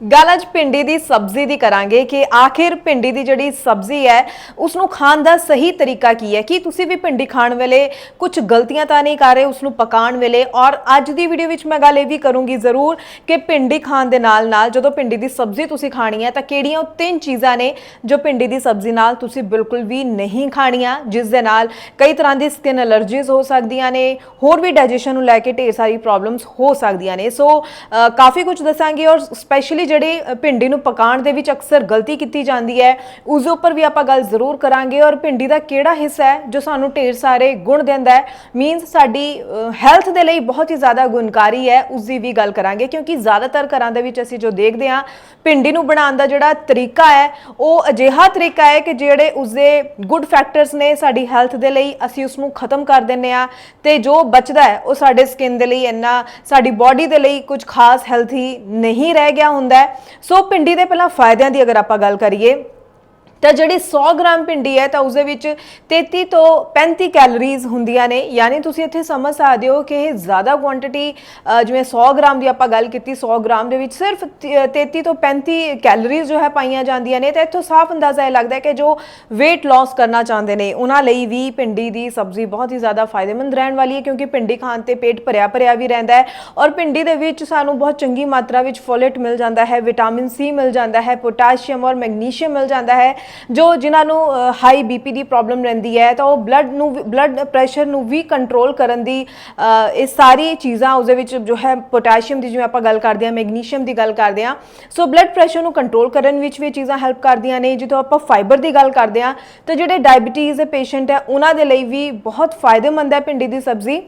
ਗੱਲ ਅੱਜ ਭਿੰਡੀ ਦੀ ਸਬਜ਼ੀ ਦੀ ਕਰਾਂਗੇ ਕਿ ਆਖਿਰ ਭਿੰਡੀ ਦੀ ਜਿਹੜੀ ਸਬਜ਼ੀ ਹੈ ਉਸ ਨੂੰ ਖਾਣ ਦਾ ਸਹੀ ਤਰੀਕਾ ਕੀ ਹੈ? ਕੀ ਤੁਸੀਂ ਵੀ ਭਿੰਡੀ ਖਾਣ ਵੇਲੇ ਕੁਝ ਗਲਤੀਆਂ ਤਾਂ ਨਹੀਂ ਕਰ ਰਹੇ ਉਸ ਨੂੰ ਪਕਾਉਣ ਵੇਲੇ? ਔਰ ਅੱਜ ਦੀ ਵੀਡੀਓ ਵਿੱਚ ਮੈਂ ਗੱਲ ਇਹ ਵੀ ਕਰੂੰਗੀ ਜ਼ਰੂਰ ਕਿ ਭਿੰਡੀ ਖਾਣ ਦੇ ਨਾਲ ਨਾਲ ਜਦੋਂ ਭਿੰਡੀ ਦੀ ਸਬਜ਼ੀ ਤੁਸੀਂ ਖਾਣੀ ਹੈ, ਤਾਂ ਕਿਹੜੀਆਂ ਉਹ ਤਿੰਨ ਚੀਜ਼ਾਂ ਨੇ ਜੋ ਭਿੰਡੀ ਦੀ ਸਬਜ਼ੀ ਨਾਲ ਤੁਸੀਂ ਬਿਲਕੁਲ ਵੀ ਨਹੀਂ ਖਾਣੀਆਂ, ਜਿਸ ਦੇ ਨਾਲ ਕਈ ਤਰ੍ਹਾਂ ਦੀ ਸਕਿਨ ਅਲਰਜੀਜ਼ ਹੋ ਸਕਦੀਆਂ ਨੇ, ਹੋਰ ਵੀ ਡਾਈਜੈਸ਼ਨ ਨੂੰ ਲੈ ਕੇ ਢੇਰ ਸਾਰੀ ਪ੍ਰੋਬਲਮਸ ਹੋ ਸਕਦੀਆਂ ਨੇ। ਸੋ ਕਾਫੀ ਕੁਝ ਦੱਸਾਂਗੇ ਔਰ ਸਪੈਸ਼ਲੀ ਜਿਹੜੇ ਭਿੰਡੀ ਨੂੰ ਪਕਾਉਣ ਦੇ ਵਿੱਚ ਅਕਸਰ ਗਲਤੀ ਕੀਤੀ ਜਾਂਦੀ ਹੈ, ਉਸ ਦੇ ਉੱਪਰ ਵੀ ਆਪਾਂ ਗੱਲ ਜ਼ਰੂਰ ਕਰਾਂਗੇ ਔਰ ਭਿੰਡੀ ਦਾ ਕਿਹੜਾ ਹਿੱਸਾ ਹੈ ਜੋ ਸਾਨੂੰ ਢੇਰ ਸਾਰੇ ਗੁਣ ਦਿੰਦਾ ਹੈ? ਮੀਨਸ ਸਾਡੀ ਹੈਲਥ ਦੇ ਲਈ ਬਹੁਤ ਹੀ ਜ਼ਿਆਦਾ ਗੁਣਕਾਰੀ ਹੈ, ਉਸ ਦੀ ਵੀ ਗੱਲ ਕਰਾਂਗੇ, ਕਿਉਂਕਿ ਜ਼ਿਆਦਾਤਰ ਘਰਾਂ ਦੇ ਵਿੱਚ ਅਸੀਂ ਜੋ ਦੇਖਦੇ ਹਾਂ, ਭਿੰਡੀ ਨੂੰ ਬਣਾਉਣ ਦਾ ਜਿਹੜਾ ਤਰੀਕਾ ਹੈ, ਉਹ ਅਜਿਹਾ ਤਰੀਕਾ ਹੈ ਕਿ ਜਿਹੜੇ ਉਸਦੇ ਗੁੱਡ ਫੈਕਟਰਸ ਨੇ ਸਾਡੀ ਹੈਲਥ ਦੇ ਲਈ, ਅਸੀਂ ਉਸ ਨੂੰ ਖਤਮ ਕਰ ਦਿੰਨੇ ਆ ਤੇ ਜੋ ਬਚਦਾ ਹੈ, ਉਹ ਸਾਡੇ ਸਕਿਨ ਦੇ ਲਈ ਇੰਨਾ, ਸਾਡੀ ਬਾਡੀ ਦੇ ਲਈ ਕੁਝ ਖਾਸ ਹੈਲਥੀ ਨਹੀਂ ਰਹਿ ਗਿਆ ਹੁੰਦਾ ਹੈ। ਸੋ ਭਿੰਡੀ ਦੇ ਪਹਿਲਾਂ ਫਾਇਦਿਆਂ ਦੀ ਅਗਰ ਆਪਾਂ ਗੱਲ ਕਰੀਏ ਤਾਂ ਜਿਹੜੀ 100 ਗ੍ਰਾਮ ਭਿੰਡੀ ਹੈ ਤਾਂ ਉਸ ਦੇ ਵਿੱਚ 33 ਤੋਂ 35 ਕੈਲਰੀਜ਼ ਹੁੰਦੀਆਂ ਨੇ। ਯਾਨੀ ਤੁਸੀਂ ਇੱਥੇ ਸਮਝ ਸਕਦੇ ਹੋ ਕਿ ਇਹ ਜ਼ਿਆਦਾ ਕੁਆਂਟੀਟੀ ਜਿਵੇਂ 100 ਗ੍ਰਾਮ ਦੀ ਆਪਾਂ ਗੱਲ ਕੀਤੀ 100 ਗ੍ਰਾਮ ਦੇ ਵਿੱਚ ਸਿਰਫ ਤ- 33 ਤੋਂ 35 ਕੈਲਰੀਜ਼ ਜੋ ਹੈ ਪਾਈਆਂ ਜਾਂਦੀਆਂ ਨੇ। ਤਾਂ ਇੱਥੋਂ ਸਾਫ਼ ਅੰਦਾਜ਼ਾ ਇਹ ਲੱਗਦਾ ਹੈ ਕਿ ਜੋ weight loss ਕਰਨਾ ਚਾਹੁੰਦੇ ਨੇ, ਉਹਨਾਂ ਲਈ ਵੀ ਭਿੰਡੀ ਦੀ ਸਬਜ਼ੀ ਬਹੁਤ ਹੀ ਜ਼ਿਆਦਾ ਫਾਇਦੇਮੰਦ ਰਹਿਣ ਵਾਲੀ ਹੈ, ਕਿਉਂਕਿ ਭਿੰਡੀ ਖਾਣ ਤੇ ਪੇਟ ਭਰਿਆ ਭਰਿਆ ਵੀ ਰਹਿੰਦਾ ਹੈ ਔਰ ਭਿੰਡੀ ਦੇ ਵਿੱਚ ਸਾਨੂੰ ਬਹੁਤ ਚੰਗੀ ਮਾਤਰਾ ਵਿੱਚ ਫੋਲੇਟ ਮਿਲ ਜਾਂਦਾ ਹੈ ਵਿਟਾਮਿਨ ਸੀ ਮਿਲ ਜਾਂਦਾ ਹੈ ਪੋਟਾਸ਼ੀਅਮ ਔਰ ਮੈਗਨੀਸ਼ੀਅਮ ਮਿਲ ਜਾਂਦਾ ਹੈ। ਜੋ ਜਿਨ੍ਹਾਂ ਨੂੰ ਹਾਈ ਬੀਪੀ ਦੀ ਪ੍ਰੋਬਲਮ ਰਹਿੰਦੀ ਹੈ, ਤਾਂ ਉਹ ਬਲੱਡ ਨੂੰ ਬਲੱਡ ਪ੍ਰੈਸ਼ਰ ਨੂੰ ਵੀ ਕੰਟਰੋਲ ਕਰਨ ਦੀ ਇਹ ਸਾਰੀ ਚੀਜ਼ਾਂ ਉਸਦੇ ਵਿੱਚ ਜੋ ਹੈ ਪੋਟਾਸ਼ੀਅਮ ਦੀ, ਜਿਵੇਂ ਆਪਾਂ ਗੱਲ ਕਰਦੇ ਹਾਂ ਮੈਗਨੀਸ਼ੀਅਮ ਦੀ ਗੱਲ ਕਰਦੇ ਹਾਂ, ਸੋ ਬਲੱਡ ਪ੍ਰੈਸ਼ਰ ਨੂੰ ਕੰਟਰੋਲ ਕਰਨ ਵਿੱਚ ਵੀ ਇਹ ਚੀਜ਼ਾਂ ਹੈਲਪ ਕਰਦੀਆਂ ਨੇ। ਜਦੋਂ ਆਪਾਂ ਫਾਈਬਰ ਦੀ ਗੱਲ ਕਰਦੇ ਹਾਂ, ਤਾਂ ਜਿਹੜੇ ਡਾਇਬੀਟੀਜ਼ ਦੇ ਪੇਸ਼ੈਂਟ ਹੈ, ਉਹਨਾਂ ਦੇ ਲਈ ਵੀ ਬਹੁਤ ਫਾਇਦੇਮੰਦ ਹੈ ਭਿੰਡੀ ਦੀ ਸਬਜ਼ੀ।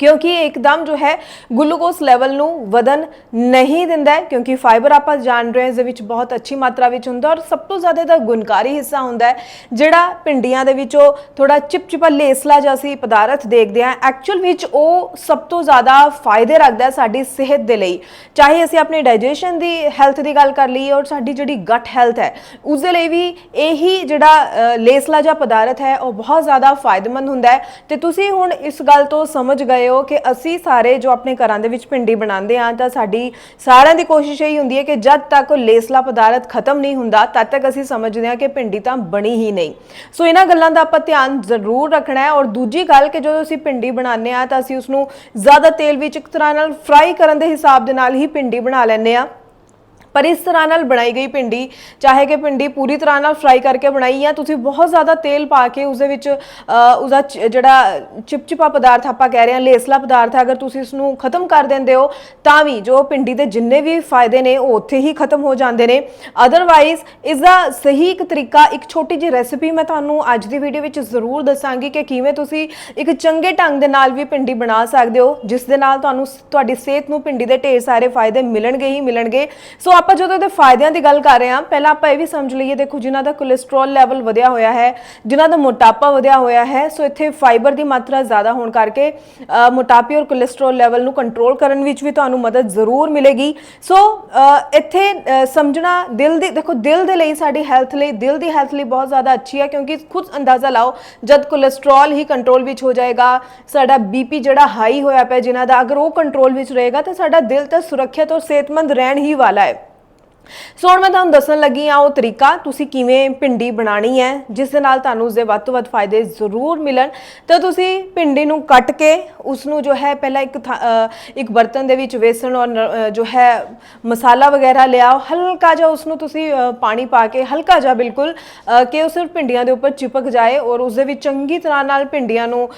ਕਿਉਂਕਿ ਇਹ ਇੱਕਦਮ ਜੋ ਹੈ ਗਲੂਕੋਸ ਲੈਵਲ ਨੂੰ ਵਧਨ ਨਹੀਂ ਦਿੰਦਾ ਕਿਉਂਕਿ ਫਾਈਬਰ ਆਪਾਂ ਜਾਣ ਰਹੇ ਹਾਂ, ਇਸ ਦੇ ਵਿੱਚ ਬਹੁਤ ਅੱਛੀ ਮਾਤਰਾ ਵਿੱਚ ਹੁੰਦਾ ਔਰ ਸਭ ਤੋਂ ਜ਼ਿਆਦਾ ਦਾ ਗੁਣਕਾਰੀ ਹਿੱਸਾ ਹੁੰਦਾ ਹੈ, ਜਿਹੜਾ ਭਿੰਡੀਆਂ ਦੇ ਵਿੱਚੋਂ ਥੋੜਾ ਚਿਪਚਿਪਾ ਲੇਸਲਾ ਜਿਹਾ ਅਸੀਂ ਪਦਾਰਥ ਦੇਖਦੇ ਹਾਂ। ਐਕਚੁਅਲ ਵਿੱਚ ਉਹ ਸਭ ਤੋਂ ਜ਼ਿਆਦਾ ਫਾਇਦੇ ਰੱਖਦਾ ਸਾਡੀ ਸਿਹਤ ਦੇ ਲਈ। ਚਾਹੇ ਅਸੀਂ ਆਪਣੀ ਡਾਈਜੈਸ਼ਨ ਦੀ ਹੈਲਥ ਦੀ ਗੱਲ ਕਰ ਲਈਏ ਔਰ ਸਾਡੀ ਜਿਹੜੀ ਗਟ ਹੈਲਥ ਹੈ ਉਸ ਦੇ ਲਈ ਵੀ ਇਹੀ ਜਿਹੜਾ ਲੇਸਲਾ ਜਿਹਾ ਪਦਾਰਥ ਹੈ, ਉਹ ਬਹੁਤ ਜ਼ਿਆਦਾ ਫਾਇਦੇਮੰਦ ਹੁੰਦਾ ਹੈ। ਤੇ ਤੁਸੀਂ ਹੁਣ ਇਸ ਗੱਲ ਤੋਂ ਸਮਝ ਗਏ ਹੋ ਕਿ ਅਸੀਂ ਸਾਰੇ ਜੋ ਆਪਣੇ ਘਰਾਂ ਦੇ ਵਿੱਚ ਭਿੰਡੀ ਬਣਾਉਂਦੇ ਹਾਂ ਤਾਂ ਸਾਡੀ ਸਾਰਿਆਂ ਦੀ ਕੋਸ਼ਿਸ਼ ਇਹੀ ਹੁੰਦੀ ਹੈ ਕਿ ਜਦ ਤੱਕ ਉਹ ਲੇਸਲਾ ਪਦਾਰਥ ਖਤਮ ਨਹੀਂ ਹੁੰਦਾ, ਤਦ ਤੱਕ ਅਸੀਂ ਸਮਝਦੇ ਹਾਂ ਕਿ ਭਿੰਡੀ ਤਾਂ ਬਣੀ ਹੀ ਨਹੀਂ। ਸੋ ਇਹਨਾਂ ਗੱਲਾਂ ਦਾ ਆਪਾਂ ਧਿਆਨ ਜ਼ਰੂਰ ਰੱਖਣਾ ਹੈ ਔਰ ਦੂਜੀ ਗੱਲ ਕਿ ਜਦੋਂ ਅਸੀਂ ਭਿੰਡੀ ਬਣਾਉਂਦੇ ਹਾਂ ਤਾਂ ਅਸੀਂ ਉਸ ਨੂੰ ਜ਼ਿਆਦਾ ਤੇਲ ਵਿੱਚ ਇੱਕ ਤਰ੍ਹਾਂ ਨਾਲ ਫਰਾਈ ਕਰਨ ਦੇ ਹਿਸਾਬ ਦੇ ਨਾਲ ਹੀ ਭਿੰਡੀ ਬਣਾ ਲੈਂਦੇ ਹਾਂ। ਪਰ ਇਸ ਤਰ੍ਹਾਂ ਨਾਲ ਬਣਾਈ ਗਈ ਭਿੰਡੀ ਚਾਹੇ ਕਿ ਭਿੰਡੀ ਪੂਰੀ ਤਰ੍ਹਾਂ ਨਾਲ ਫਰਾਈ ਕਰਕੇ ਬਣਾਈ ਜਾਂ ਤੁਸੀਂ ਬਹੁਤ ਜ਼ਿਆਦਾ ਤੇਲ ਪਾ ਕੇ ਉਸ ਦੇ ਵਿੱਚ ਅ, ਉਸਦਾ ਚ- ਜਿਹੜਾ ਚਿਪਚਿਪਾ ਪਦਾਰਥ ਆਪਾਂ ਕਹਿ ਰਹੇ ਹਾਂ ਲੇਸਲਾ ਪਦਾਰਥ ਹੈ ਅਗਰ ਤੁਸੀਂ ਇਸ ਨੂੰ ਖਤਮ ਕਰ ਦਿੰਦੇ ਹੋ ਤਾਂ ਵੀ ਜੋ ਭਿੰਡੀ ਦੇ ਜਿੰਨੇ ਵੀ ਫਾਇਦੇ ਨੇ ਉਹ ਉੱਥੇ ਹੀ ਖਤਮ ਹੋ ਜਾਂਦੇ ਨੇ। ਅਦਰਵਾਈਜ਼ ਇਸ ਦਾ ਸਹੀ ਇੱਕ ਤਰੀਕਾ ਇੱਕ ਛੋਟੀ ਜਿਹੀ ਰੈਸਿਪੀ ਮੈਂ ਤੁਹਾਨੂੰ ਅੱਜ ਦੀ ਵੀਡੀਓ ਵਿੱਚ ਜ਼ਰੂਰ ਦੱਸਾਂਗੀ ਕਿ ਕਿਵੇਂ ਤੁਸੀਂ ਇੱਕ ਚੰਗੇ ਢੰਗ ਦੇ ਨਾਲ ਵੀ ਭਿੰਡੀ ਬਣਾ ਸਕਦੇ ਹੋ ਜਿਸ ਦੇ ਨਾਲ ਤੁਹਾਨੂੰ ਤੁਹਾਡੀ ਸਿਹਤ ਨੂੰ ਭਿੰਡੀ ਦੇ ਢੇਰ ਸਾਰੇ ਫਾਇਦੇ ਮਿਲਣਗੇ ਹੀ ਮਿਲਣਗੇ। ਸੋ ਆਪਾਂ ਜਦੋਂ ਇਹਦੇ ਫਾਇਦਿਆਂ ਦੀ ਗੱਲ ਕਰ ਰਹੇ ਹਾਂ, ਪਹਿਲਾਂ ਆਪਾਂ ਇਹ ਵੀ ਸਮਝ ਲਈਏ, ਦੇਖੋ ਜਿਨ੍ਹਾਂ ਦਾ ਕੋਲੇਸਟ੍ਰੋਲ ਲੈਵਲ ਵਧਿਆ ਹੋਇਆ ਹੈ, ਜਿਨ੍ਹਾਂ ਦਾ ਮੋਟਾਪਾ ਵਧਿਆ ਹੋਇਆ ਹੈ, ਸੋ ਇੱਥੇ ਫਾਈਬਰ ਦੀ ਮਾਤਰਾ ਜ਼ਿਆਦਾ ਹੋਣ ਕਰਕੇ ਮੋਟਾਪੇ ਔਰ ਕੋਲੇਸਟ੍ਰੋਲ ਲੈਵਲ ਨੂੰ ਕੰਟਰੋਲ ਕਰਨ ਵਿੱਚ ਵੀ ਤੁਹਾਨੂੰ ਮਦਦ ਜ਼ਰੂਰ ਮਿਲੇਗੀ। ਸੋ ਇੱਥੇ ਸਮਝਣਾ ਦਿਲ ਦੀ, ਦੇਖੋ ਦਿਲ ਦੇ ਲਈ ਸਾਡੀ ਹੈਲਥ ਲਈ, ਦਿਲ ਦੀ ਹੈਲਥ ਲਈ ਬਹੁਤ ਜ਼ਿਆਦਾ ਅੱਛੀ ਹੈ, ਕਿਉਂਕਿ ਖੁਦ ਅੰਦਾਜ਼ਾ ਲਾਓ, ਜਦ ਕੋਲੇਸਟ੍ਰੋਲ ਹੀ ਕੰਟਰੋਲ ਵਿੱਚ ਹੋ ਜਾਏਗਾ, ਸਾਡਾ ਬੀਪੀ ਜਿਹੜਾ ਹਾਈ ਹੋਇਆ ਪਿਆ, ਜਿਨ੍ਹਾਂ ਦਾ ਅਗਰ ਉਹ ਕੰਟਰੋਲ ਵਿੱਚ ਰਹੇਗਾ, ਤਾਂ ਸਾਡਾ ਦਿਲ ਤਾਂ ਸੁਰੱਖਿਅਤ ਔਰ ਸਿਹਤਮੰਦ ਰਹਿਣ ਹੀ ਵਾਲਾ ਹੈ। ਸੋ ਹੁਣ ਮੈਂ ਤੁਹਾਨੂੰ ਦੱਸਣ ਲੱਗੀ ਆ ਉਹ ਤਰੀਕਾ, ਤੁਸੀਂ ਕਿਵੇਂ ਭਿੰਡੀ ਬਣਾਣੀ ਹੈ, ਜਿਸ ਦੇ ਨਾਲ ਤੁਹਾਨੂੰ ਉਸਦੇ ਵੱਧ ਤੋਂ ਵੱਧ ਫਾਇਦੇ ਜ਼ਰੂਰ ਮਿਲਣ। ਤਾਂ ਤੁਸੀਂ ਭਿੰਡੀ ਨੂੰ ਕੱਟ ਕੇ ਉਸ ਨੂੰ ਜੋ ਹੈ ਪਹਿਲਾਂ ਇੱਕ ਥਾ- ਇੱਕ ਬਰਤਨ ਦੇ ਵਿੱਚ ਵੇਸਣ ਔਰ ਜੋ ਹੈ ਮਸਾਲਾ ਵਗੈਰਾ ਲਿਆਓ। ਹਲਕਾ ਜਿਹਾ ਉਸ ਨੂੰ ਤੁਸੀਂ ਪਾਣੀ ਪਾ ਕੇ, ਹਲਕਾ ਜਿਹਾ ਬਿਲਕੁਲ ਕਿ ਉਹ ਸਿਰਫ ਭਿੰਡੀਆਂ ਦੇ ਉੱਪਰ ਚਿਪਕ ਜਾਏ ਔਰ ਉਸ ਦੇ ਵਿੱਚ ਚੰਗੀ ਤਰ੍ਹਾਂ ਨਾਲ ਭਿੰਡੀਆਂ ਨੂੰ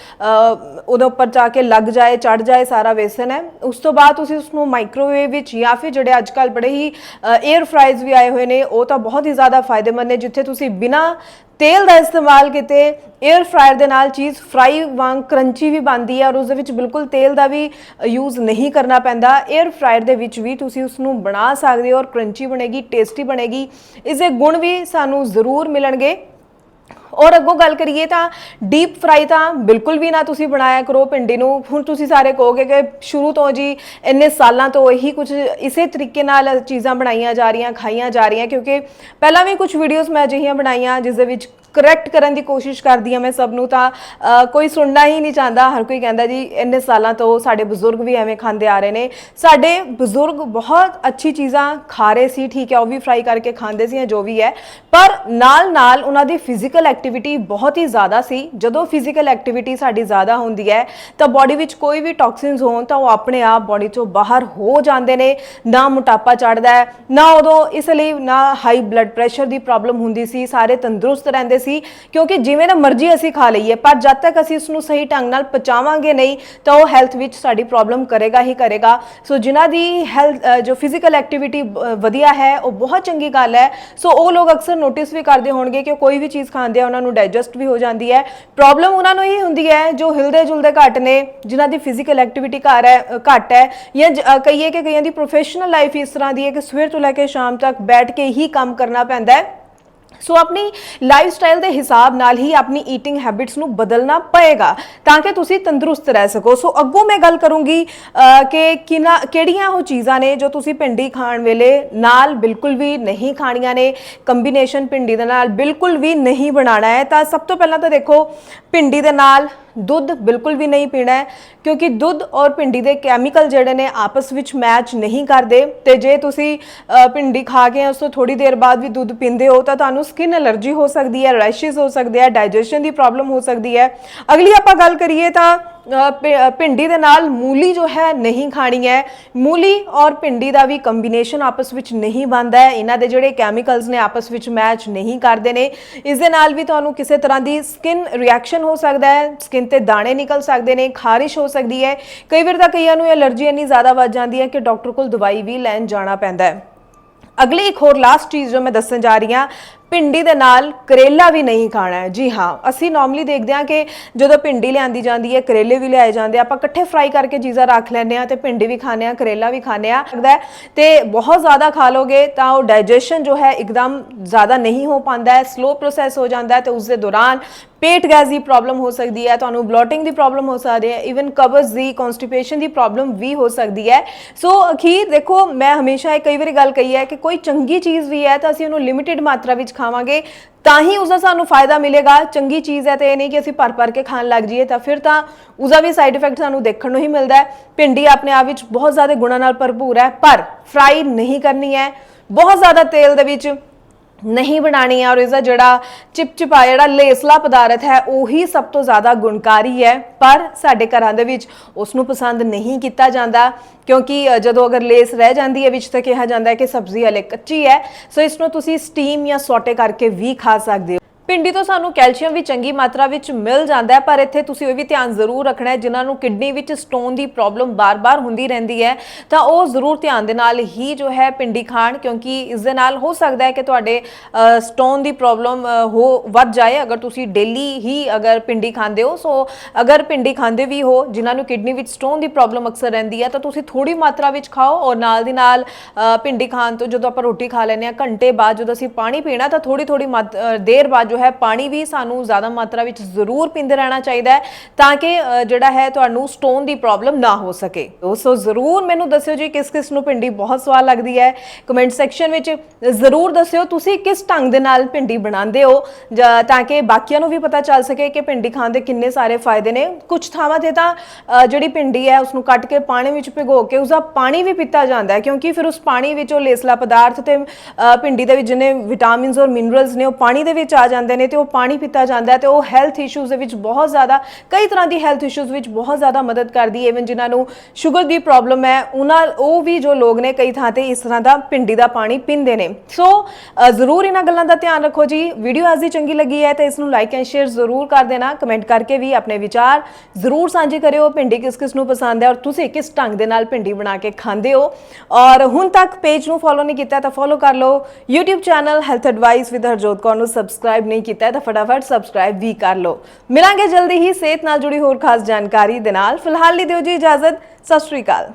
ਉਹਦੇ ਉੱਪਰ ਜਾ ਕੇ ਲੱਗ ਜਾਏ ਚੜ ਜਾਏ ਸਾਰਾ ਵੇਸਣ ਹੈ। ਉਸ ਤੋਂ ਬਾਅਦ ਤੁਸੀਂ ਉਸ ਨੂੰ ਮਾਈਕ੍ਰੋਵੇਵ ਵਿੱਚ ਜਾਂ ਫਿਰ ਜਿਹੜੇ ਅੱਜ ਕੱਲ ਬੜੇ ਹੀ ਏਅਰ ਫਰਾਈਜ਼ ਵੀ ਆਏ ਹੋਏ ਨੇ, ਉਹ ਤਾਂ ਬਹੁਤ ਹੀ ਜ਼ਿਆਦਾ ਫਾਇਦੇਮੰਦ ਨੇ, ਜਿੱਥੇ ਤੁਸੀਂ ਬਿਨਾ ਤੇਲ ਦਾ ਇਸਤੇਮਾਲ ਕੀਤੇ ਏਅਰ ਫਰਾਇਰ ਦੇ ਨਾਲ ਚੀਜ਼ ਫਰਾਈ ਵਾਂਗ ਕਰੰਚੀ ਵੀ ਬਣਦੀ ਹੈ ਔਰ ਉਸ ਦੇ ਵਿੱਚ ਬਿਲਕੁਲ ਤੇਲ ਦਾ ਵੀ ਯੂਜ਼ ਨਹੀਂ ਕਰਨਾ ਪੈਂਦਾ। ਏਅਰ ਫਰਾਇਰ ਦੇ ਵਿੱਚ ਵੀ ਤੁਸੀਂ ਉਸ ਨੂੰ ਬਣਾ ਸਕਦੇ ਹੋ ਔਰ ਕਰੰਚੀ ਬਣੇਗੀ ਟੇਸਟੀ ਬਣੇਗੀ। ਇਸ ਦੇ ਗੁਣ ਵੀ ਸਾਨੂੰ ਜ਼ਰੂਰ ਮਿਲਣਗੇ। ਔਰ ਅੱਗੋਂ ਗੱਲ ਕਰੀਏ ਤਾਂ ਡੀਪ ਫਰਾਈ ਤਾਂ ਬਿਲਕੁਲ ਵੀ ਨਾ ਤੁਸੀਂ ਬਣਾਇਆ ਕਰੋ ਭਿੰਡੀ ਨੂੰ। ਹੁਣ ਤੁਸੀਂ ਸਾਰੇ ਕਹੋਗੇ ਕਿ ਸ਼ੁਰੂ ਤੋਂ ਜੀ ਇੰਨੇ ਸਾਲਾਂ ਤੋਂ ਇਹੀ ਕੁਝ ਇਸੇ ਤਰੀਕੇ ਨਾਲ ਚੀਜ਼ਾਂ ਬਣਾਈਆਂ ਜਾ ਰਹੀਆਂ, ਖਾਈਆਂ ਜਾ ਰਹੀਆਂ, ਕਿਉਂਕਿ ਪਹਿਲਾਂ ਵੀ ਕੁਝ ਵੀਡੀਓਜ਼ ਮੈਂ ਅਜਿਹੀਆਂ ਬਣਾਈਆਂ ਜਿਸ ਦੇ ਵਿੱਚ ਕਰੈਕਟ ਕਰਨ ਦੀ ਕੋਸ਼ਿਸ਼ ਕਰਦੀ ਹਾਂ ਮੈਂ ਸਭ ਨੂੰ, ਤਾਂ ਕੋਈ ਸੁਣਨਾ ਹੀ ਨਹੀਂ ਚਾਹੁੰਦਾ। ਹਰ ਕੋਈ ਕਹਿੰਦਾ ਜੀ, ਇੰਨੇ ਸਾਲਾਂ ਤੋਂ ਸਾਡੇ ਬਜ਼ੁਰਗ ਵੀ ਐਵੇਂ ਖਾਂਦੇ ਆ ਰਹੇ ਨੇ। ਸਾਡੇ ਬਜ਼ੁਰਗ ਬਹੁਤ ਅੱਛੀ ਚੀਜ਼ਾਂ ਖਾ ਰਹੇ ਸੀ, ਠੀਕ ਹੈ, ਉਹ ਵੀ ਫਰਾਈ ਕਰਕੇ ਖਾਂਦੇ ਸੀ ਜਾਂ ਜੋ ਵੀ ਹੈ। ਪਰ ਨਾਲ ਨਾਲ ਉਹਨਾਂ ਦੀ ਫਿਜ਼ੀਕਲ ਐਕਟੀਵਿਟੀ ਬਹੁਤ ਹੀ ਜ਼ਿਆਦਾ ਸੀ। ਜਦੋਂ ਫਿਜ਼ੀਕਲ ਐਕਟੀਵਿਟੀ ਸਾਡੀ ਜ਼ਿਆਦਾ ਹੁੰਦੀ ਹੈ, ਤਾਂ ਬਾਡੀ ਵਿੱਚ ਕੋਈ ਵੀ ਟੌਕਸਿਨਸ ਹੋਣ, ਤਾਂ ਉਹ ਆਪਣੇ ਆਪ ਬਾਡੀ 'ਚੋਂ ਬਾਹਰ ਹੋ ਜਾਂਦੇ ਨੇ। ਨਾ ਮੋਟਾਪਾ ਚੜਦਾ ਹੈ, ਨਾ ਉਦੋਂ ਇਸ ਲਈ ਨਾ ਹਾਈ ਬਲੱਡ ਪ੍ਰੈਸ਼ਰ ਦੀ ਪ੍ਰੋਬਲਮ ਹੁੰਦੀ ਸੀ। ਸਾਰੇ ਤੰਦਰੁਸਤ ਰਹਿੰਦੇ ਸੀ, ਕਿਉਂਕਿ ਜਿਵੇਂ ਨਾ ਮਰਜ਼ੀ ਅਸੀਂ ਖਾ ਲਈਏ, ਪਰ ਜਦ ਤੱਕ ਅਸੀਂ ਉਸ ਨੂੰ ਸਹੀ ਢੰਗ ਨਾਲ ਪਚਾਵਾਂਗੇ ਨਹੀਂ, ਤਾਂ ਉਹ ਹੈਲਥ ਵਿੱਚ ਸਾਡੀ ਪ੍ਰੋਬਲਮ ਕਰੇਗਾ ਹੀ ਕਰੇਗਾ। ਸੋ ਜਿਨ੍ਹਾਂ ਦੀ ਹੈਲਥ ਜੋ ਫਿਜ਼ੀਕਲ ਐਕਟੀਵਿਟੀ ਵਧੀਆ ਹੈ, ਉਹ ਬਹੁਤ ਚੰਗੀ ਗੱਲ ਹੈ। ਸੋ ਉਹ ਲੋਕ ਅਕਸਰ ਨੋਟਿਸ ਵੀ ਕਰਦੇ ਹੋਣਗੇ ਕਿ ਉਹ ਕੋਈ ਵੀ ਚੀਜ਼ ਖਾਂਦੇ ਆ, ਉਹਨਾਂ ਨੂੰ ਡਾਈਜੈਸਟ ਵੀ ਹੋ ਜਾਂਦੀ ਹੈ। ਪ੍ਰੋਬਲਮ ਉਹਨਾਂ ਨੂੰ ਹੀ ਹੁੰਦੀ ਹੈ, ਜੋ ਹਿਲਦੇ ਜੁਲਦੇ ਘੱਟ ਨੇ, ਜਿਨ੍ਹਾਂ ਦੀ ਫਿਜ਼ੀਕਲ ਐਕਟੀਵਿਟੀ ਘਰ ਹੈ ਘੱਟ ਹੈ। ਜਾਂ ਕਹੀਏ ਕਿ ਕਈਆਂ ਦੀ ਪ੍ਰੋਫੈਸ਼ਨਲ ਲਾਈਫ ਇਸ ਤਰ੍ਹਾਂ ਦੀ ਹੈ ਕਿ ਸਵੇਰ ਤੋਂ ਲੈ ਕੇ ਸ਼ਾਮ ਤੱਕ ਬੈਠ ਕੇ ਹੀ ਕੰਮ ਕਰਨਾ ਪੈਂਦਾ ਹੈ। ਸੋ ਆਪਣੀ ਲਾਈਫ ਸਟਾਈਲ ਦੇ ਹਿਸਾਬ ਨਾਲ ਹੀ ਆਪਣੀ ਈਟਿੰਗ ਹੈਬਿਟਸ ਨੂੰ ਬਦਲਣਾ ਪਏਗਾ ਤਾਂ ਕਿ ਤੁਸੀਂ ਤੰਦਰੁਸਤ ਰਹਿ ਸਕੋ। ਸੋ ਅੱਗੋਂ ਮੈਂ ਗੱਲ ਕਰੂੰਗੀ ਕਿ ਕਿਨਾ, ਕਿਹੜੀਆਂ ਉਹ ਚੀਜ਼ਾਂ ਨੇ ਜੋ ਤੁਸੀਂ ਭਿੰਡੀ ਖਾਣ ਵੇਲੇ ਨਾਲ ਬਿਲਕੁਲ ਵੀ ਨਹੀਂ ਖਾਣੀਆਂ ਨੇ ਕੰਬੀਨੇਸ਼ਨ ਭਿੰਡੀ ਦੇ ਨਾਲ ਬਿਲਕੁਲ ਵੀ ਨਹੀਂ ਬਣਾਉਣਾ ਹੈ। ਤਾਂ ਸਭ ਤੋਂ ਪਹਿਲਾਂ ਤਾਂ ਦੇਖੋ, ਭਿੰਡੀ ਦੇ ਨਾਲ ਦੁੱਧ ਬਿਲਕੁਲ ਵੀ ਨਹੀਂ ਪੀਣਾ ਹੈ, ਕਿਉਂਕਿ ਦੁੱਧ ਔਰ ਭਿੰਡੀ ਦੇ ਕੈਮੀਕਲ ਜਿਹੜੇ ਨੇ ਆਪਸ ਵਿੱਚ ਮੈਚ ਨਹੀਂ ਕਰਦੇ। ਤੇ ਜੇ ਤੁਸੀਂ ਭਿੰਡੀ ਖਾ ਕੇ ਉਸ ਤੋਂ ਥੋੜੀ ਦੇਰ ਬਾਅਦ ਵੀ ਦੁੱਧ ਪੀਂਦੇ ਹੋ, ਤਾਂ ਤੁਹਾਨੂੰ ਸਕਿਨ ਐਲਰਜੀ ਹੋ ਸਕਦੀ ਹੈ ਰੈਸ਼ਸ ਹੋ ਸਕਦੇ ਆ ਡਾਈਜੈਸ਼ਨ ਦੀ ਪ੍ਰੋਬਲਮ ਹੋ ਸਕਦੀ ਹੈ। ਅਗਲੀ ਆਪਾਂ ਗੱਲ ਕਰੀਏ ਤਾਂ ਭਿੰਡੀ ਦੇ ਨਾਲ ਮੂਲੀ ਜੋ ਹੈ ਨਹੀਂ ਖਾਣੀ ਹੈ। ਮੂਲੀ ਔਰ ਭਿੰਡੀ ਦਾ ਵੀ ਕੰਬੀਨੇਸ਼ਨ ਆਪਸ ਵਿੱਚ ਨਹੀਂ ਬਣਦਾ ਹੈ। ਇਹਨਾਂ ਦੇ ਜਿਹੜੇ ਕੈਮੀਕਲਸ ਨੇ ਆਪਸ ਵਿੱਚ ਮੈਚ ਨਹੀਂ ਕਰਦੇ ਨੇ। ਇਸ ਦੇ ਨਾਲ ਵੀ ਤੁਹਾਨੂੰ ਕਿਸੇ ਤਰ੍ਹਾਂ ਦੀ ਸਕਿਨ ਰਿਐਕਸ਼ਨ ਹੋ ਸਕਦਾ ਹੈ। ਸਕਿਨ ਤੇ ਦਾਣੇ ਨਿਕਲ ਸਕਦੇ ਨੇ, ਖਾਰਿਸ਼ ਹੋ ਸਕਦੀ ਹੈ। ਕਈ ਵਾਰ ਤਾਂ ਕਈਆਂ ਨੂੰ ਐਲਰਜੀ ਇੰਨੀ ਜ਼ਿਆਦਾ ਵੱਧ ਜਾਂਦੀ ਹੈ ਕਿ ਡਾਕਟਰ ਕੋਲ ਦਵਾਈ ਵੀ ਲੈਣ ਜਾਣਾ ਪੈਂਦਾ ਹੈ। ਅਗਲੀ ਇੱਕ ਹੋਰ ਲਾਸਟ ਚੀਜ਼ ਜੋ ਮੈਂ ਦੱਸਣ ਜਾ ਰਹੀ ਹਾਂ ਭਿੰਡੀ ਦੇ ਨਾਲ ਕਰੇਲਾ ਵੀ ਨਹੀਂ ਖਾਣਾ ਹੈ। ਜੀ ਹਾਂ, ਅਸੀਂ ਨਾਰਮਲੀ ਦੇਖਦੇ ਹਾਂ ਕਿ ਜਦੋਂ ਭਿੰਡੀ ਲਿਆਂਦੀ ਜਾਂਦੀ ਹੈ, ਕਰੇਲੇ ਵੀ ਲਿਆਏ ਜਾਂਦੇ ਆ, ਆਪਾਂ ਇਕੱਠੇ ਫਰਾਈ ਕਰਕੇ ਚੀਜ਼ਾਂ ਰੱਖ ਲੈਂਦੇ ਆ ਤੇ ਭਿੰਡੀ ਵੀ ਖਾਂਦੇ ਆ ਕਰੇਲਾ ਵੀ ਖਾਂਦੇ ਆ ਲੱਗਦਾ ਹੈ ਤੇ ਬਹੁਤ ਜ਼ਿਆਦਾ ਖਾ ਲੋਗੇ ਤਾਂ ਉਹ ਡਾਈਜੈਸ਼ਨ ਜੋ ਹੈ ਇੱਕਦਮ ਜ਼ਿਆਦਾ ਨਹੀਂ ਹੋ ਪਾਉਂਦਾ ਹੈ ਸਲੋ ਪ੍ਰੋਸੈਸ ਹੋ ਜਾਂਦਾ ਹੈ ਤੇ ਉਸ ਦੇ ਦੌਰਾਨ ਪੇਟ ਗੈਸ ਦੀ ਪ੍ਰੋਬਲਮ ਹੋ ਸਕਦੀ ਹੈ, ਤੁਹਾਨੂੰ ਬਲੋਟਿੰਗ ਦੀ ਪ੍ਰੋਬਲਮ ਹੋ ਸਕਦੀ ਹੈ ਇਵਨ ਕਬਜ਼ ਦੀ ਕਨਸਟੀਪੇਸ਼ਨ ਦੀ ਪ੍ਰੋਬਲਮ ਵੀ ਹੋ ਸਕਦੀ ਹੈ। ਸੋ ਅਖੀਰ ਦੇਖੋ, ਮੈਂ ਹਮੇਸ਼ਾ ਇਹ ਕਈ ਵਾਰੀ ਗੱਲ ਕਹੀ ਹੈ ਕਿ ਕੋਈ ਚੰਗੀ ਚੀਜ਼ ਵੀ ਹੈ ਤਾਂ ਅਸੀਂ ਉਹਨੂੰ ਲਿਮਿਟਿਡ ਮਾਤਰਾ ਵਿੱਚ ਖਾਵਾਂਗੇ, ਤਾਂ ਹੀ ਉਸਦਾ ਸਾਨੂੰ ਫਾਇਦਾ ਮਿਲੇਗਾ। ਚੰਗੀ ਚੀਜ਼ ਹੈ ਤੇ ਇਹ ਨਹੀਂ ਕਿ ਅਸੀਂ ਭਰ ਭਰ ਕੇ ਖਾਣ ਲੱਗ ਜਾਈਏ, ਤਾਂ ਫਿਰ ਤਾਂ ਉਸਦਾ ਵੀ ਸਾਈਡ ਇਫੈਕਟ ਸਾਨੂੰ ਦੇਖਣ ਨੂੰ ਹੀ ਮਿਲਦਾ ਹੈ। ਭਿੰਡੀ ਆਪਣੇ ਆਪ ਵਿੱਚ ਬਹੁਤ ਜ਼ਿਆਦਾ ਗੁਣਾਂ ਨਾਲ ਭਰਪੂਰ ਹੈ, ਪਰ ਫਰਾਈ ਨਹੀਂ ਕਰਨੀ ਹੈ। ਬਹੁਤ ਜ਼ਿਆਦਾ ਤੇਲ ਦੇ ਵਿੱਚ ਨਹੀਂ ਬਣਾਣੀ ਔਰ ਇਸ ਦਾ ਜਿਹੜਾ ਚਿਪਚਿਪਾ, ਜਿਹੜਾ ਲੇਸਲਾ ਪਦਾਰਥ ਹੈ, ਉਹੀ ਸਭ ਤੋਂ ਜ਼ਿਆਦਾ ਗੁਣਕਾਰੀ ਹੈ। ਪਰ ਸਾਡੇ ਘਰਾਂ ਦੇ ਵਿੱਚ ਉਸ ਨੂੰ ਪਸੰਦ ਨਹੀਂ ਕੀਤਾ ਜਾਂਦਾ, ਕਿਉਂਕਿ ਜਦੋਂ ਅਗਰ ਲੇਸ ਰਹਿ ਜਾਂਦੀ ਹੈ, ਵਿੱਚ ਤਾਂ ਕਿਹਾ ਜਾਂਦਾ ਹੈ ਕਿ ਸਬਜ਼ੀ ਹਲੇ ਕੱਚੀ ਹੈ। ਸੋ ਇਸ ਨੂੰ ਤੁਸੀਂ ਸਟੀਮ ਜਾਂ ਸੌਟੇ ਕਰਕੇ ਵੀ ਖਾ ਸਕਦੇ ਹੋ। ਪਿੰਡੀ ਤੋਂ ਸਾਨੂੰ ਕੈਲਸ਼ੀਅਮ ਵੀ ਚੰਗੀ ਮਾਤਰਾ ਵਿੱਚ ਮਿਲ ਜਾਂਦਾ ਹੈ ਪਰ ਇੱਥੇ ਤੁਸੀਂ ਇਹ ਵੀ ਧਿਆਨ ਜ਼ਰੂਰ ਰੱਖਣਾ ਹੈ ਜਿਨ੍ਹਾਂ ਨੂੰ ਕਿਡਨੀ ਵਿੱਚ ਸਟੋਨ ਦੀ ਪ੍ਰੋਬਲਮ ਬਾਰ-ਬਾਰ ਹੁੰਦੀ ਰਹਿੰਦੀ ਹੈ ਤਾਂ ਉਹ ਜ਼ਰੂਰ ਧਿਆਨ ਦੇ ਨਾਲ ਹੀ ਜੋ ਹੈ ਪਿੰਡੀ ਖਾਣ ਕਿਉਂਕਿ ਇਸ ਦੇ ਨਾਲ ਹੋ ਸਕਦਾ ਹੈ ਕਿ ਤੁਹਾਡੇ ਸਟੋਨ ਦੀ ਪ੍ਰੋਬਲਮ ਹੋ ਵੱਧ ਜਾਏ ਅਗਰ ਤੁਸੀਂ ਡੇਲੀ ਹੀ ਅਗਰ ਪਿੰਡੀ ਖਾਂਦੇ ਹੋ ਸੋ ਅਗਰ ਪਿੰਡੀ ਖਾਂਦੇ ਵੀ ਹੋ ਜਿਨ੍ਹਾਂ ਨੂੰ ਕਿਡਨੀ ਵਿੱਚ ਸਟੋਨ ਦੀ ਪ੍ਰੋਬਲਮ ਅਕਸਰ ਰਹਿੰਦੀ ਹੈ ਤਾਂ ਤੁਸੀਂ ਥੋੜੀ ਮਾਤਰਾ ਵਿੱਚ ਖਾਓ ਔਰ ਨਾਲ ਦੀ ਨਾਲ ਅ, ਪਿੰਡੀ ਖਾਣ ਤੋਂ ਜਦੋਂ ਆਪਾਂ ਰੋਟੀ ਖਾ ਲੈਂਦੇ ਹਾਂ ਘੰਟੇ ਬਾਅਦ ਜਦੋਂ ਅਸੀਂ ਪਾਣੀ ਪੀਣਾ ਤਾਂ ਥੋੜੀ ਥੋੜੀ ਦੇਰ ਬਾਅਦ ਜੋ ਹੈ, ਪਾਣੀ ਵੀ ਸਾਨੂੰ ਜ਼ਿਆਦਾ ਮਾਤਰਾ ਵਿੱਚ ਜ਼ਰੂਰ ਪੀਂਦੇ ਰਹਿਣਾ ਚਾਹੀਦਾ ਹੈ ਤਾਂ ਕਿ ਜਿਹੜਾ ਹੈ ਤੁਹਾਨੂੰ ਸਟੋਨ ਦੀ ਪ੍ਰੋਬਲਮ ਨਾ ਹੋ ਸਕੇ। ਸੋ ਜ਼ਰੂਰ ਮੈਨੂੰ ਦੱਸਿਓ ਜੀ ਕਿਸ ਕਿਸ ਨੂੰ ਭਿੰਡੀ ਬਹੁਤ ਸਵਾਦ ਲੱਗਦੀ ਹੈ। ਕਮੈਂਟ ਸੈਕਸ਼ਨ ਵਿੱਚ ਜ਼ਰੂਰ ਦੱਸਿਓ ਤੁਸੀਂ ਕਿਸ ਢੰਗ ਦੇ ਨਾਲ ਭਿੰਡੀ ਬਣਾਉਂਦੇ ਹੋ ਤਾਂ ਕਿ ਬਾਕੀਆਂ ਨੂੰ ਵੀ ਪਤਾ ਚੱਲ ਸਕੇ ਕਿ ਭਿੰਡੀ ਖਾਣ ਦੇ ਕਿੰਨੇ ਸਾਰੇ ਫਾਇਦੇ ਨੇ। ਕੁਝ ਥਾਵਾਂ ਤੇ ਤਾਂ ਜਿਹੜੀ ਭਿੰਡੀ ਹੈ ਉਸ ਨੂੰ ਕੱਟ ਕੇ ਪਾਣੀ ਵਿੱਚ ਭਿਗੋ ਕੇ ਉਸਦਾ ਪਾਣੀ ਵੀ ਪੀਤਾ ਜਾਂਦਾ ਹੈ, ਕਿਉਂਕਿ ਫਿਰ ਉਸ ਪਾਣੀ ਵਿੱਚ ਉਹ ਲੇਸਲਾ ਪਦਾਰਥ ਤੇ ਭਿੰਡੀ ਦੇ ਵਿੱਚ ਜਿੰਨੇ ਵਿਟਾਮਿਨਸ ਔਰ ਮਿਨਰਲਸ ਨੇ, ਉਹ ਪਾਣੀ ਦੇ ਵਿੱਚ ਆ ਜਾਂਦੇ ਨੇ ਤੇ ਉਹ ਪਾਣੀ ਪੀਤਾ ਜਾਂਦਾ ਤੇ ਉਹ ਹੈਲਥ ਇਸ਼ੂਜ਼ ਦੇ ਵਿੱਚ ਬਹੁਤ ਜ਼ਿਆਦਾ, ਕਈ ਤਰ੍ਹਾਂ ਦੀ ਹੈਲਥ ਇਸ਼ੂਜ਼ ਵਿੱਚ ਬਹੁਤ ਜ਼ਿਆਦਾ ਮਦਦ ਕਰਦੀ ਹੈ ਇਵਨ ਜਿਨ੍ਹਾਂ ਨੂੰ ਸ਼ੂਗਰ ਦੀ ਪ੍ਰੋਬਲਮ ਹੈ, ਉਹਨਾਂ, ਉਹ ਵੀ ਜੋ ਲੋਕ ਨੇ ਕਈ ਥਾਂ ਤੇ ਇਸ ਤਰ੍ਹਾਂ ਦਾ ਭਿੰਡੀ ਦਾ ਪਾਣੀ ਪੀਂਦੇ ਨੇ। ਸੋ ਜ਼ਰੂਰ ਇਹਨਾਂ ਗੱਲਾਂ ਦਾ ਧਿਆਨ ਰੱਖੋ ਜੀ। ਵੀਡੀਓ ਅੱਜ ਦੀ ਚੰਗੀ ਲੱਗੀ ਹੈ ਤਾਂ ਇਸ ਨੂੰ ਲਾਈਕ ਐਂਡ ਸ਼ੇਅਰ ਜ਼ਰੂਰ ਕਰ ਦੇਣਾ। ਕਮੈਂਟ ਕਰਕੇ ਵੀ ਆਪਣੇ ਵਿਚਾਰ ਜ਼ਰੂਰ ਸਾਂਝੇ ਕਰਿਓ। ਭਿੰਡੀ ਕਿਸ ਕਿਸ ਨੂੰ ਪਸੰਦ ਹੈ ਔਰ ਤੁਸੀਂ ਕਿਸ ਢੰਗ ਦੇ ਨਾਲ ਭਿੰਡੀ ਬਣਾ ਕੇ ਖਾਂਦੇ ਹੋ। ਔਰ ਹੁਣ ਤੱਕ ਪੇਜ ਨੂੰ ਫੋਲੋ ਨਹੀਂ ਕੀਤਾ ਤਾਂ ਫੋਲੋ ਕਰ ਲਓ। YouTube channel health advice with Harjot Kaur ਨੂੰ ਸਬਸਕ੍ਰਾਈਬ ਨਹੀਂ ਕੀਤਾ ਤਾਂ ਫਟਾਫਟ ਸਬਸਕ੍ਰਾਈਬ ਵੀ ਕਰ ਲਓ। ਮਿਲਾਂਗੇ ਜਲਦੀ ਹੀ ਸਿਹਤ ਨਾਲ ਜੁੜੀ ਹੋਰ ਖਾਸ ਜਾਣਕਾਰੀ ਦੇ ਨਾਲ। ਫਿਲਹਾਲ ਲਈ ਦਿਓ ਜੀ ਇਜਾਜ਼ਤ। ਸਤਿ ਸ਼੍ਰੀ ਅਕਾਲ।